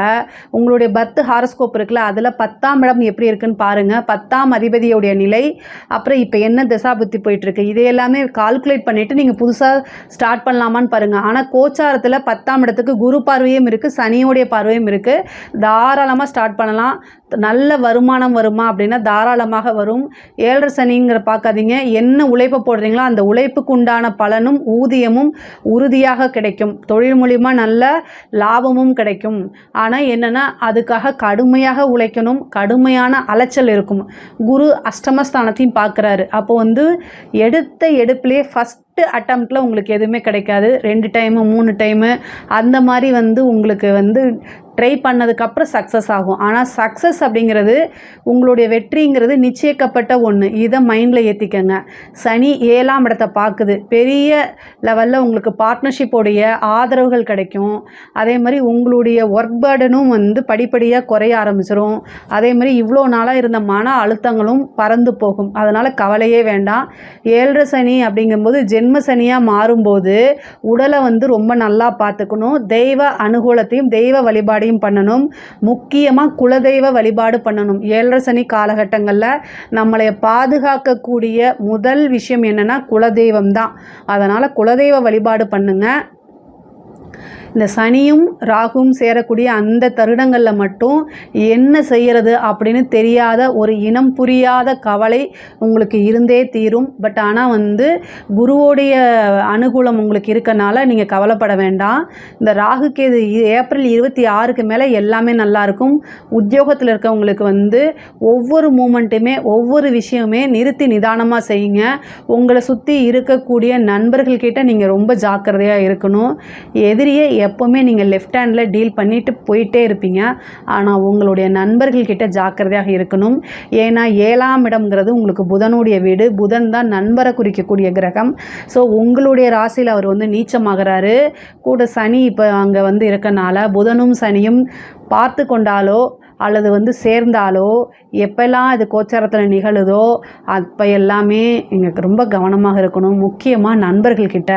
உங்களுடைய பர்த் ஹாரஸ்கோப் இருக்குல்ல அதில் பத்தாம் இடம் எப்படி இருக்குன்னு பாருங்கள் பத்தாம் அதிபதியுடைய நிலை அப்புறம் இப்போ என்ன திசாபுத்தி போயிட்டுருக்கு? இதை எல்லாமே கால்குலேட் பண்ணிவிட்டு நீங்கள் புதுசாக ஸ்டார்ட் பண்ணலாமான்னு பாருங்கள் ஆனால் கோச்சாரத்தில் பத்தாம் இடத்துக்கு குரு பார்வையும் இருக்குது சனியோடைய பார்வையும் இருக்குது தாராளமாக ஸ்டார்ட் பண்ணலாம். நல்ல வருமானம் வருமா அப்படின்னா தாராளமாக வரும். ஏழரை சனிங்கிற பார்க்காதீங்க. என்ன உழைப்பை போடுறீங்களோ அந்த உழைப்புக்கு உண்டான பலனும் ஊதியமும் உறுதியாக கிடைக்கும். தொழில் மூலிமா நல்ல லாபமும் கிடைக்கும். ஆனால் என்னென்னா அதுக்காக கடுமையாக உழைக்கணும். கடுமையான அலைச்சல் இருக்கும். குரு அஷ்டமஸ்தானத்தையும் பார்க்குறாரு. அப்போ வந்து எடுத்த எடுப்பிலே ஃபஸ்ட் ஃபஸ்ட்டு அட்டம்ப்டில் உங்களுக்கு எதுவுமே கிடைக்காது. ரெண்டு டைமு மூணு டைமு அந்த மாதிரி வந்து உங்களுக்கு வந்து ட்ரை பண்ணதுக்கப்புறம் சக்ஸஸ் ஆகும். ஆனால் சக்ஸஸ் அப்படிங்கிறது உங்களுடைய வெற்றிங்கிறது நிச்சயிக்கப்பட்ட ஒன்று இதை மைண்டில் ஏற்றிக்கங்க சனி ஏழாம் இடத்தை பார்க்குது. பெரிய லெவலில் உங்களுக்கு பார்ட்னர்ஷிப்போடைய ஆதரவுகள் கிடைக்கும். அதே மாதிரி உங்களுடைய ஒர்க் பேர்டனும் வந்து படிப்படியாக குறைய ஆரம்பிச்சிடும் அதே மாதிரி இவ்வளோ நாளாக இருந்த மன அழுத்தங்களும் பறந்து போகும். அதனால் கவலையே வேண்டாம். ஏழரை சனி அப்படிங்கும்போது ஜென்ம சனியாக மாறும்போது உடலை வந்து ரொம்ப நல்லா பார்த்துக்கணும். தெய்வ அனுகூலத்தையும் தெய்வ வழிபாடையும் பண்ணணும். முக்கியமாக குலதெய்வ வழிபாடு பண்ணணும். ஏழரை சனி காலகட்டங்களில் நம்மளை பாதுகாக்கக்கூடிய முதல் விஷயம் என்னென்னா குலதெய்வம் தான் அதனால் குலதெய்வ வழிபாடு பண்ணுங்கள் இந்த சனியும் ராகுவும் சேரக்கூடிய அந்த தருணங்களில் மட்டும் என்ன செய்கிறது அப்படின்னு தெரியாத ஒரு இனம் புரியாத கவலை உங்களுக்கு இருந்தே தீரும். பட் ஆனால் வந்து குருவோடைய அனுகூலம் உங்களுக்கு இருக்கனால நீங்கள் கவலைப்பட வேண்டாம். இந்த ராகுக்கு கேது ஏப்ரல் இருபத்தி ஆறுக்கு மேலே எல்லாமே நல்லாயிருக்கும் உத்தியோகத்தில் இருக்கவங்களுக்கு வந்து ஒவ்வொரு மூமெண்ட்டுமே ஒவ்வொரு விஷயமே நிறுத்தி நிதானமாக செய்யுங்க. உங்களை சுற்றி இருக்கக்கூடிய நண்பர்கள்கிட்ட நீங்கள் ரொம்ப ஜாக்கிரதையாக இருக்கணும். எதிரியை எப்போவுமே நீங்கள் லெஃப்ட் ஹேண்டில் டீல் பண்ணிட்டு போயிட்டே இருப்பீங்க. ஆனால் உங்களுடைய நண்பர்கள்கிட்ட ஜாக்கிரதையாக இருக்கணும். ஏன்னா ஏழாம் இடம்ங்கிறது உங்களுக்கு புதனுடைய வீடு. புதன் தான் நண்பரை குறிக்கக்கூடிய கிரகம். ஸோ உங்களுடைய ராசியில் அவர் வந்து நீச்சமாகறாரு. கூட சனி இப்போ அங்கே வந்து இருக்கனால புதனும் சனியும் பார்த்து கொண்டாலோ அல்லது வந்து சேர்ந்தாலோ எப்பெல்லாம் இது கோச்சாரத்தில் நிகழுதோ அப்போ எல்லாமே எங்களுக்கு ரொம்ப கவனமாக இருக்கணும். முக்கியமாக நண்பர்கள்கிட்ட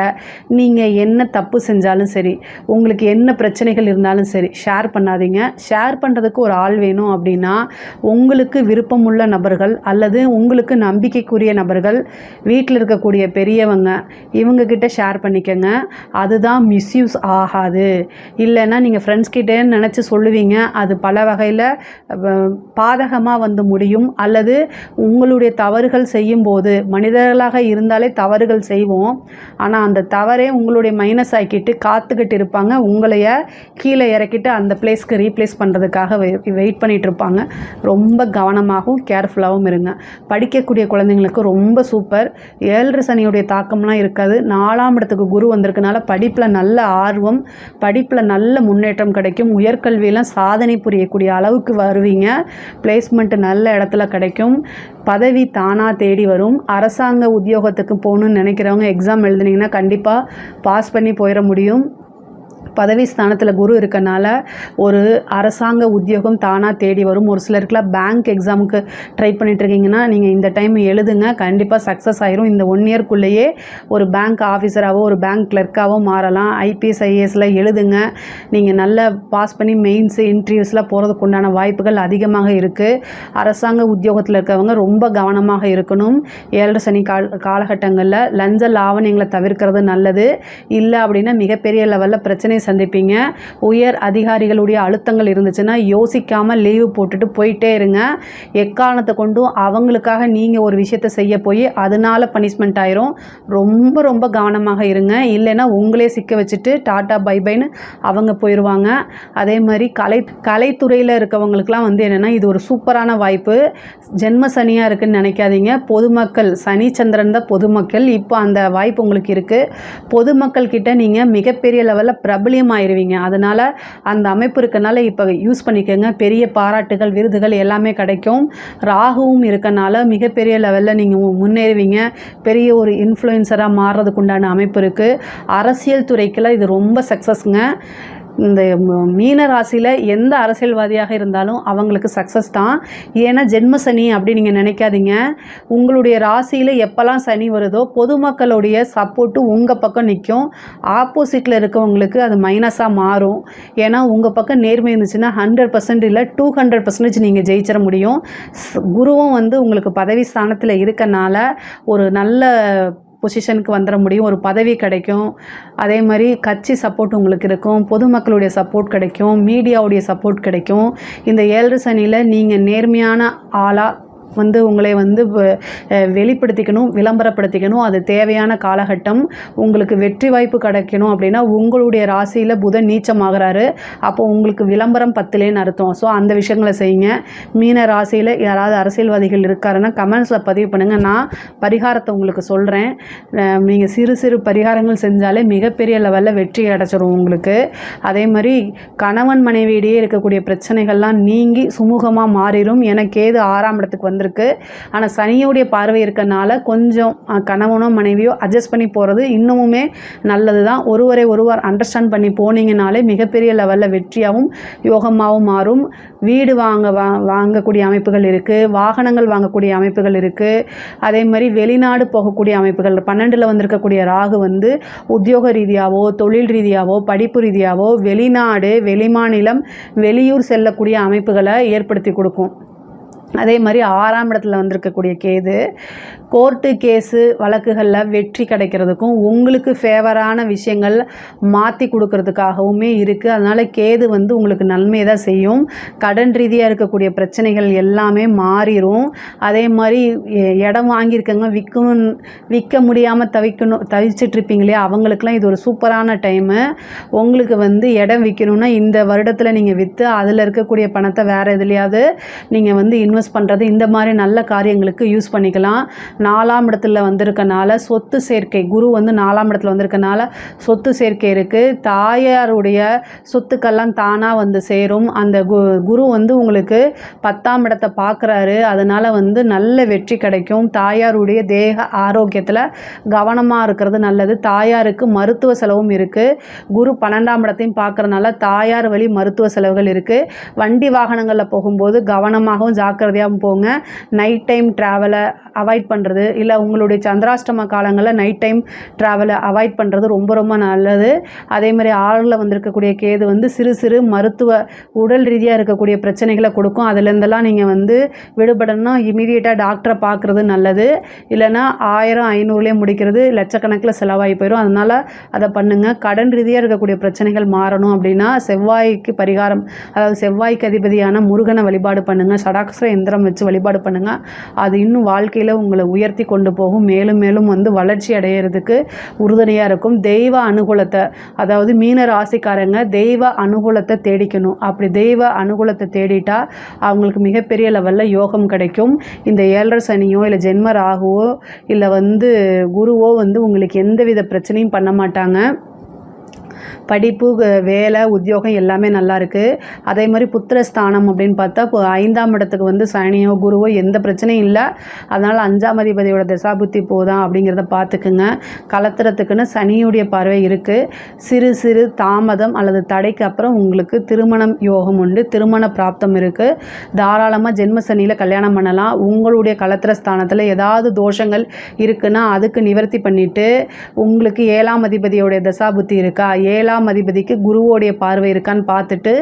நீங்கள் என்ன தப்பு செஞ்சாலும் சரி உங்களுக்கு என்ன பிரச்சனைகள் இருந்தாலும் சரி ஷேர் பண்ணாதீங்க. ஷேர் பண்ணுறதுக்கு ஒரு ஆள் வேணும் அப்படின்னா உங்களுக்கு விருப்பமுள்ள நபர்கள் அல்லது உங்களுக்கு நம்பிக்கைக்குரிய நபர்கள் வீட்டில் இருக்கக்கூடிய பெரியவங்க இவங்கக்கிட்ட ஷேர் பண்ணிக்கோங்க. அதுதான் மிஸ்யூஸ் ஆகாது. இல்லைன்னா நீங்கள் ஃப்ரெண்ட்ஸ் கிட்டே நினச்சி சொல்லுவீங்க. அது பல வகையில் பாதகமாக வந்து முடியும். அல்லது உங்களுடைய தவறுகள் செய்யும்போது மனிதர்களாக இருந்தாலே தவறுகள் செய்வோம். ஆனால் அந்த தவறே உங்களுடைய மைனஸ் ஆக்கிட்டு காத்துக்கிட்டு இருப்பாங்க. உங்களைய கீழே இறக்கிட்டு அந்த பிளேஸ்க்கு ரீப்ளேஸ் பண்ணுறதுக்காக வெயிட் பண்ணிட்டு இருப்பாங்க ரொம்ப கவனமாகவும் கேர்ஃபுல்லாகவும் இருங்க. படிக்கக்கூடிய குழந்தைங்களுக்கு ரொம்ப சூப்பர் ஏழரை சனியுடைய தாக்கம்லாம் இருக்காது. நாலாம் இடத்துக்கு குரு வந்திருக்கனால படிப்பில் நல்ல ஆர்வம் படிப்பில் நல்ல முன்னேற்றம் கிடைக்கும். உயர்கல்வியெல்லாம் சாதனை புரியக்கூடிய அளவுக்கு வருவீங்க. பிளேஸ்மெண்ட் நல்ல இடத்துல கிடைக்கும். பதவி தானாக தேடி வரும். அரசாங்க உத்தியோகத்துக்கு போகணுன்னு நினைக்கிறவங்க எக்ஸாம் எழுதுனீங்கன்னா கண்டிப்பாக பாஸ் பண்ணி போயிட முடியும். பதவி ஸ்தானத்தில் குரு இருக்கனால ஒரு அரசாங்க உத்தியோகம் தானாக தேடி வரும். ஒரு சிலருக்குலாம் பேங்க் எக்ஸாமுக்கு ட்ரை பண்ணிட்டு இருக்கீங்கன்னா நீங்கள் இந்த டைம் எழுதுங்க. கண்டிப்பாக சக்ஸஸ் ஆயிரும். இந்த ஒன் இயர்க்குள்ளேயே ஒரு பேங்க் ஆஃபீஸராகவோ ஒரு பேங்க் கிளர்க்காகவோ மாறலாம். ஐபிஎஸ் ஐஏஎஸில் எழுதுங்க. நீங்கள் நல்லா பாஸ் பண்ணி மெயின்ஸ் இன்டர்வியூஸில் போகிறதுக்கு உண்டான வாய்ப்புகள் அதிகமாக இருக்குது அரசாங்க உத்தியோகத்தில் இருக்கவங்க ரொம்ப கவனமாக இருக்கணும். ஏழரை சனி கால் காலகட்டங்களில் லஞ்ச லாவணியங்களை தவிர்க்கிறது நல்லது. இல்லை அப்படின்னா மிகப்பெரிய லெவலில் பிரச்சனை சந்திப்பீங்க. உயர் அதிகாரிகளுடைய அழுத்தங்கள் இருந்துச்சுன்னா யோசிக்காமல் லீவு போட்டுட்டு போயிட்டே இருங்க. எக்காரணத்தை கொண்டும் அவங்களுக்காக நீங்கள் ஒரு விஷயத்தை செய்ய போய் அதனால பனிஷ்மெண்ட் ஆயிரும். ரொம்ப ரொம்ப கவனமாக இருங்க. இல்லைன்னா உங்களே சிக்க வச்சுட்டு டாட்டா பை பைன்னு அவங்க போயிடுவாங்க அதே மாதிரி கலை கலைத்துறையில் இருக்கவங்களுக்குலாம் வந்து என்னென்னா இது ஒரு சூப்பரான வாய்ப்பு. ஜென்ம சனியாக இருக்குன்னு நினைக்காதீங்க. பொதுமக்கள் சனி சந்திரன் தான் பொதுமக்கள். இப்போ அந்த வாய்ப்பு உங்களுக்கு இருக்குது பொதுமக்கள் கிட்ட நீங்கள் மிகப்பெரிய லெவலில் பிரபல ஆயிருவீங்க அதனால் அந்த அமைப்பு இருக்கனால இப்போ யூஸ் பண்ணிக்கோங்க. பெரிய பாராட்டுகள் விருதுகள் எல்லாமே கிடைக்கும். ராகுவும் இருக்கனால மிகப்பெரிய லெவலில் நீங்கள் முன்னேறுவீங்க. பெரிய ஒரு இன்ஃப்ளூயன்சராக மாறுறதுக்கு உண்டான அமைப்பு இருக்குது அரசியல் துறைக்கெல்லாம் இது ரொம்ப சக்ஸஸ்ங்க இந்த மீன ராசியில் எந்த அரசியல்வாதியாக இருந்தாலும் அவங்களுக்கு சக்ஸஸ் தான். ஏன்னா ஜென்ம சனி அப்படி நீங்கள் நினைக்காதீங்க. உங்களுடைய ராசியில் எப்போல்லாம் சனி வருதோ பொதுமக்களுடைய சப்போர்ட்டு உங்கள் பக்கம் நிற்கும் ஆப்போசிட்டில் இருக்கவங்களுக்கு அது மைனஸாக மாறும். ஏன்னா உங்கள் பக்கம் நேர்மை இருந்துச்சுன்னா ஹண்ட்ரட் பர்சன்ட் இல்லை டூ ஹண்ட்ரட் பர்சன்டேஜ் நீங்கள் ஜெயிச்சிட முடியும். குருவும் வந்து உங்களுக்கு பதவி ஸ்தானத்தில் இருக்கனால ஒரு நல்ல பொசிஷனுக்கு வந்துட முடியும். ஒரு பதவி கிடைக்கும். அதே மாதிரி கட்சி சப்போர்ட் உங்களுக்கு இருக்கும். பொதுமக்களுடைய சப்போர்ட் கிடைக்கும். மீடியாவுடைய சப்போர்ட் கிடைக்கும். இந்த ஏழு சனியில் நீங்கள் நேர்மையான ஆளாக வந்து உங்களை வந்து வெளிப்படுத்திக்கணும் விளம்பரப்படுத்திக்கணும். அது தேவையான காலகட்டம். உங்களுக்கு வெற்றி வாய்ப்பு கிடைக்கணும் அப்படின்னா உங்களுடைய ராசியில் புதன் நீச்சமாகிறாரு. அப்போ உங்களுக்கு விளம்பரம் பத்துலேன்னு அர்த்தம். ஸோ அந்த விஷயங்களை செய்யுங்க. மீன ராசியில் யாராவது அரசியல்வாதிகள் இருக்காருன்னா கமெண்ட்ஸில் பதிவு பண்ணுங்கள் நான் பரிகாரத்தை உங்களுக்கு சொல்கிறேன் நீங்கள் சிறு சிறு பரிகாரங்கள் செஞ்சாலே மிகப்பெரிய லெவலில் வெற்றி கிடச்சிரும் உங்களுக்கு. அதே மாதிரி கணவன் மனைவியிடையே இருக்கக்கூடிய பிரச்சனைகள்லாம் நீங்கி சுமூகமாக மாறிடும் எனக்கு ஏது ஆறாம் இடத்துக்கு இருந்திருக்கு ஆனால் சனியோடைய பார்வை இருக்கனால கொஞ்சம் கணவனோ மனைவியோ அட்ஜஸ்ட் பண்ணி போகிறது இன்னமுமே நல்லது தான் ஒருவரை ஒருவர் அண்டர்ஸ்டாண்ட் பண்ணி போனீங்கனாலே மிகப்பெரிய லெவலில் வெற்றியாகவும் யோகமாகவும் மாறும். வீடு வாங்க வா வாங்கக்கூடிய அமைப்புகள் இருக்குது வாகனங்கள் வாங்கக்கூடிய அமைப்புகள் இருக்குது அதே மாதிரி வெளிநாடு போகக்கூடிய அமைப்புகள் பன்னெண்டில் வந்திருக்கக்கூடிய ராகு வந்து உத்தியோக ரீதியாகவோ தொழில் ரீதியாவோ படிப்பு ரீதியாகவோ வெளிநாடு வெளிமாநிலம் வெளியூர் செல்லக்கூடிய அமைப்புகளை ஏற்படுத்தி கொடுக்கும். அதே மாதிரி ஆறாம் இடத்துல வந்திருக்கக்கூடிய கேது கோர்ட்டு கேஸு வழக்குகளில் வெற்றி கிடைக்கிறதுக்கும் உங்களுக்கு ஃபேவரான விஷயங்கள் மாற்றி கொடுக்கறதுக்காகவுமே இருக்குது அதனால் கேது வந்து உங்களுக்கு நன்மையை தான் செய்யும். கடன் ரீதியாக இருக்கக்கூடிய பிரச்சனைகள் எல்லாமே மாறிடும் அதே மாதிரி இடம் வாங்கியிருக்கவங்க விற்கணும் விற்க முடியாமல் தவிக்கணும் தவிச்சிட்டு இல்லையா? அவங்களுக்குலாம் இது ஒரு சூப்பரான டைமு உங்களுக்கு வந்து இடம் விற்கணும்னா இந்த வருடத்தில் நீங்கள் விற்று அதில் இருக்கக்கூடிய பணத்தை வேறு எதுலையாவது நீங்கள் வந்து இன்வெஸ்ட் இன்வெஸ்ட் பண்ணுறது இந்த மாதிரி நல்ல காரியங்களுக்கு யூஸ் பண்ணிக்கலாம். நாலாம் இடத்துல வந்திருக்கனால சொத்து சேர்க்கை குரு வந்து நாலாம் இடத்துல வந்திருக்கனால சொத்து சேர்க்கை இருக்குது தாயாருடைய சொத்துக்கெல்லாம் தானாக வந்து சேரும். அந்த கு குரு வந்து உங்களுக்கு பத்தாம் இடத்தை பார்க்குறாரு அதனால் வந்து நல்ல வெற்றி கிடைக்கும். தாயாருடைய தேக ஆரோக்கியத்தில் கவனமாக இருக்கிறது நல்லது. தாயாருக்கு மருத்துவ செலவும் இருக்குது குரு பன்னெண்டாம் இடத்தையும் பார்க்குறனால தாயார் வழி மருத்துவ செலவுகள் இருக்குது வண்டி வாகனங்களில் போகும்போது கவனமாகவும் ஜாக்கிரதையாகவும் போங்க. நைட் டைம் ட்ராவலை அவாய்ட் பண்ணுறது இல்லை உங்களுடைய சந்திராஷ்டம காலங்களில் நைட் டைம் ட்ராவலை அவாய்ட் பண்ணுறது ரொம்ப ரொம்ப நல்லது. அதே மாதிரி ஆறில் வந்திருக்கக்கூடிய கேது வந்து சிறு சிறு மருத்துவ உடல் ரீதியாக இருக்கக்கூடிய பிரச்சனைகளை கொடுக்கும். அதுலேருந்தெல்லாம் நீங்கள் வந்து விடுபடணும்னா இமீடியட்டாக டாக்டரை பார்க்குறது நல்லது. இல்லைன்னா ஆயிரம் ஐநூறுலேயே முடிக்கிறது லட்சக்கணக்கில் செலவாகி போயிடும். அதனால் அதை பண்ணுங்கள் கடன் ரீதியாக இருக்கக்கூடிய பிரச்சனைகள் மாறணும் அப்படின்னா செவ்வாய்க்கு பரிகாரம் அதாவது செவ்வாய்க்கு அதிபதியான முருகனை வழிபாடு பண்ணுங்கள் சடாக்ஷர மந்திரம் வச்சு வழிபாடு பண்ணுங்கள் அது இன்னும் வாழ்க்கையில் உங்களை உயர்த்தி கொண்டு போகும். மேலும் மேலும் வந்து வளர்ச்சி அடையிறதுக்கு உறுதுணையாக இருக்கும். தெய்வ அனுகூலத்தை அதாவது மீன ராசிக்காரங்க தெய்வ அனுகூலத்தை தேடிக்கணும். அப்படி தெய்வ அனுகூலத்தை தேடிட்டா அவங்களுக்கு மிகப்பெரிய லெவலில் யோகம் கிடைக்கும். இந்த ஏழரை சனியோ இல்லை ஜென்ம ராகுவோ இல்லை வந்து குருவோ வந்து உங்களுக்கு எந்தவித பிரச்சனையும் பண்ண மாட்டாங்க. படிப்பு வேலை உத்தியோகம் எல்லாமே நல்லா இருக்குது அதே மாதிரி புத்திரஸ்தானம் அப்படின்னு பார்த்தா இப்போ ஐந்தாம் இடத்துக்கு வந்து சனியோ குருவோ எந்த பிரச்சனையும் இல்லை. அதனால் அஞ்சாம் அதிபதியோட தசாபுத்தி போதான் அப்படிங்கிறத பார்த்துக்குங்க. கலத்துறதுக்குன்னு சனியுடைய பார்வை இருக்குது சிறு சிறு தாமதம் அல்லது தடைக்கு அப்புறம் உங்களுக்கு திருமணம் யோகம் உண்டு. திருமண பிராப்தம் இருக்குது தாராளமாக ஜென்ம சனியில் கல்யாணம் பண்ணலாம். உங்களுடைய கலத்திர ஸ்தானத்தில் ஏதாவது தோஷங்கள் இருக்குன்னா அதுக்கு நிவர்த்தி பண்ணிவிட்டு உங்களுக்கு ஏழாம் அதிபதியோடைய தசாபுத்தி இருக்கா? ஏழாம் அதிபதிக்கு குருவோடைய பார்வை இருக்கான்னு பார்த்துட்டு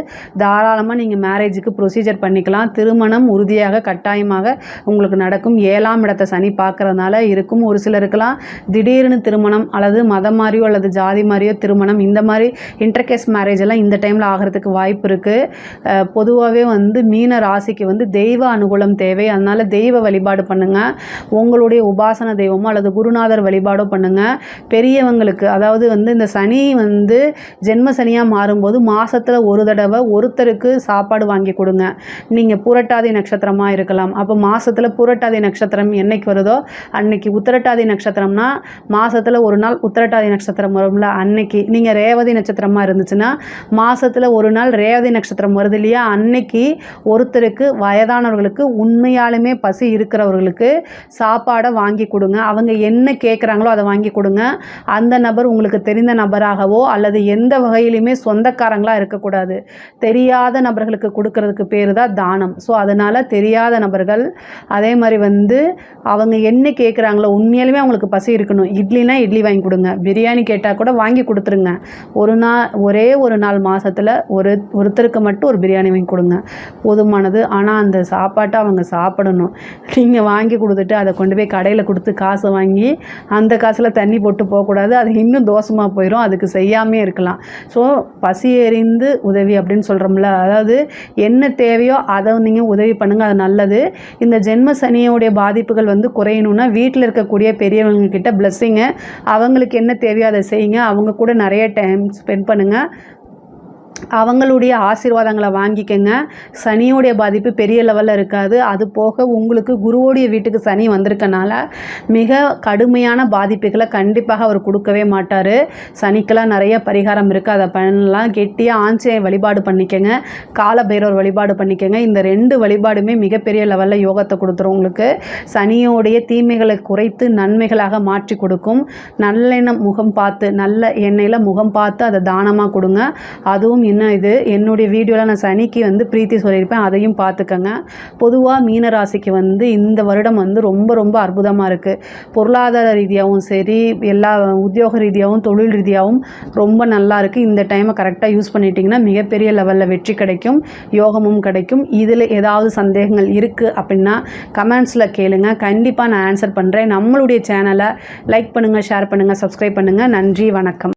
தாராளமாக நீங்கள் மேரேஜுக்கு ப்ரொசீஜர் பண்ணிக்கலாம். திருமணம் உறுதியாக கட்டாயமாக உங்களுக்கு நடக்கும். ஏழாம் இடத்தை சனி பார்க்குறதுனால இருக்கும். ஒரு சிலருக்கெல்லாம் திடீர்னு திருமணம் அல்லது மதம் மாதிரியோ அல்லது ஜாதி மாதிரியோ திருமணம் இந்த மாதிரி இன்டர்கேஸ் மேரேஜ் எல்லாம் இந்த டைமில் ஆகிறதுக்கு வாய்ப்பு இருக்குது பொதுவாகவே வந்து மீன ராசிக்கு வந்து தெய்வ அனுகூலம் தேவை. அதனால் தெய்வ வழிபாடு பண்ணுங்கள் உங்களுடைய உபாசன தெய்வமோ அல்லது குருநாதர் வழிபாடோ பண்ணுங்கள் பெரியவங்களுக்கு அதாவது வந்து இந்த சனி வந்து ஜென்ம சனியாக மாறும்போது மாதத்தில் ஒரு தடவை ஒருத்தருக்கு சாப்பாடு வாங்கி கொடுங்க. நீங்கள் புரட்டாதி நட்சத்திரமாக இருக்கலாம். அப்போ மாதத்தில் புரட்டாதி நட்சத்திரம் என்னைக்கு வருதோ அன்னைக்கு உத்திரட்டாதி நட்சத்திரம்னா மாதத்தில் ஒரு நாள் உத்திரட்டாதி நட்சத்திரம் வரும்ல அன்னைக்கு. நீங்கள் ரேவதி நட்சத்திரமாக இருந்துச்சுன்னா மாதத்தில் ஒரு நாள் ரேவதி நட்சத்திரம் வருது இல்லையா? அன்னைக்கு ஒருத்தருக்கு வயதானவர்களுக்கு உண்மையாலுமே பசி இருக்கிறவர்களுக்கு சாப்பாடை வாங்கி கொடுங்க. அவங்க என்ன கேட்குறாங்களோ அதை வாங்கி கொடுங்க. அந்த நபர் உங்களுக்கு தெரிந்த நபராகவோ அல்லது எந்த வகையிலுமே சொந்தக்காரங்களாக இருக்கக்கூடாது. தெரியாத நபர்களுக்கு கொடுக்கறதுக்கு பேர் தான் தானம். ஸோ அதனால் தெரியாத நபர்கள் அதே மாதிரி வந்து அவங்க என்ன கேட்குறாங்களோ உண்மையிலுமே அவங்களுக்கு பசி இருக்கணும். இட்லினா இட்லி வாங்கி கொடுங்க. பிரியாணி கேட்டால் கூட வாங்கி கொடுத்துருங்க. ஒரு நாள் ஒரே ஒரு நாள் மாதத்தில் ஒரு ஒருத்தருக்கு மட்டும் ஒரு பிரியாணி வாங்கி கொடுங்க. போதுமானது. ஆனால் அந்த சாப்பாட்டை அவங்க சாப்பிடணும். நீங்கள் வாங்கி கொடுத்துட்டு அதை கொண்டு போய் கடையில் கொடுத்து காசை வாங்கி அந்த காசில் தண்ணி போட்டு போகக்கூடாது. அது இன்னும் தோஷமாக போயிடும் அதுக்கு செய்யாமே இருக்கலாம். ஸோ பசி எறிந்து உதவி அப்படின்னு சொல்கிறோம்ல அதாவது என்ன தேவையோ அதை நீங்கள் உதவி பண்ணுங்கள் அது நல்லது. இந்த ஜென்ம சனியோடைய பாதிப்புகள் வந்து குறையணும்னா வீட்டில் இருக்கக்கூடிய பெரியவங்க கிட்ட பிளஸ்ஸிங்க அவங்களுக்கு என்ன தேவையோ அதை செய்யுங்க. அவங்க கூட நிறைய டைம் ஸ்பெண்ட் பண்ணுங்கள் அவங்களுடைய ஆசீர்வாதங்களை வாங்கிக்கங்க. சனியோடைய பாதிப்பு பெரிய லெவலில் இருக்காது. அது போக உங்களுக்கு குருவோடைய வீட்டுக்கு சனி வந்திருக்கனால மிக கடுமையான பாதிப்புகளை கண்டிப்பாக அவர் கொடுக்கவே மாட்டார். சனிக்கெல்லாம் நிறைய பரிகாரம் இருக்குது அதை பண்ணலாம். கெட்டியாக ஆஞ்சநேய வழிபாடு பண்ணிக்கங்க. கால பைரவர் வழிபாடு பண்ணிக்கங்க. இந்த ரெண்டு வழிபாடுமே மிகப்பெரிய லெவலில் யோகத்தை கொடுத்துரும் உங்களுக்கு. சனியோடைய தீமைகளை குறைத்து நன்மைகளாக மாற்றி கொடுக்கும். நல்லெண்ணம் முகம் பார்த்து நல்ல எண்ணெயில் முகம் பார்த்து அதை தானமாக கொடுங்க. அதுவும் என்ன இது? என்னுடைய வீடியோவில் நான் சனிக்கு வந்து பிரீத்தி சொல்லியிருப்பேன். அதையும் பார்த்துக்கங்க. பொதுவாக மீன ராசிக்கு வந்து இந்த வருடம் வந்து ரொம்ப ரொம்ப அற்புதமாக இருக்குது பொருளாதார ரீதியாகவும் சரி எல்லா உத்தியோக ரீதியாகவும் தொழில் ரீதியாகவும் ரொம்ப நல்லா இருக்குது இந்த டைமை கரெக்டாக யூஸ் பண்ணிட்டீங்கன்னா மிகப்பெரிய லெவலில் வெற்றி கிடைக்கும் யோகமும் கிடைக்கும். இதில் ஏதாவது சந்தேகங்கள் இருக்குது அப்படின்னா கமெண்ட்ஸில் கேளுங்க. கண்டிப்பாக நான் ஆன்சர் பண்ணுறேன் நம்மளுடைய சேனலை லைக் பண்ணுங்கள் ஷேர் பண்ணுங்கள் சப்ஸ்கிரைப் பண்ணுங்கள் நன்றி வணக்கம்.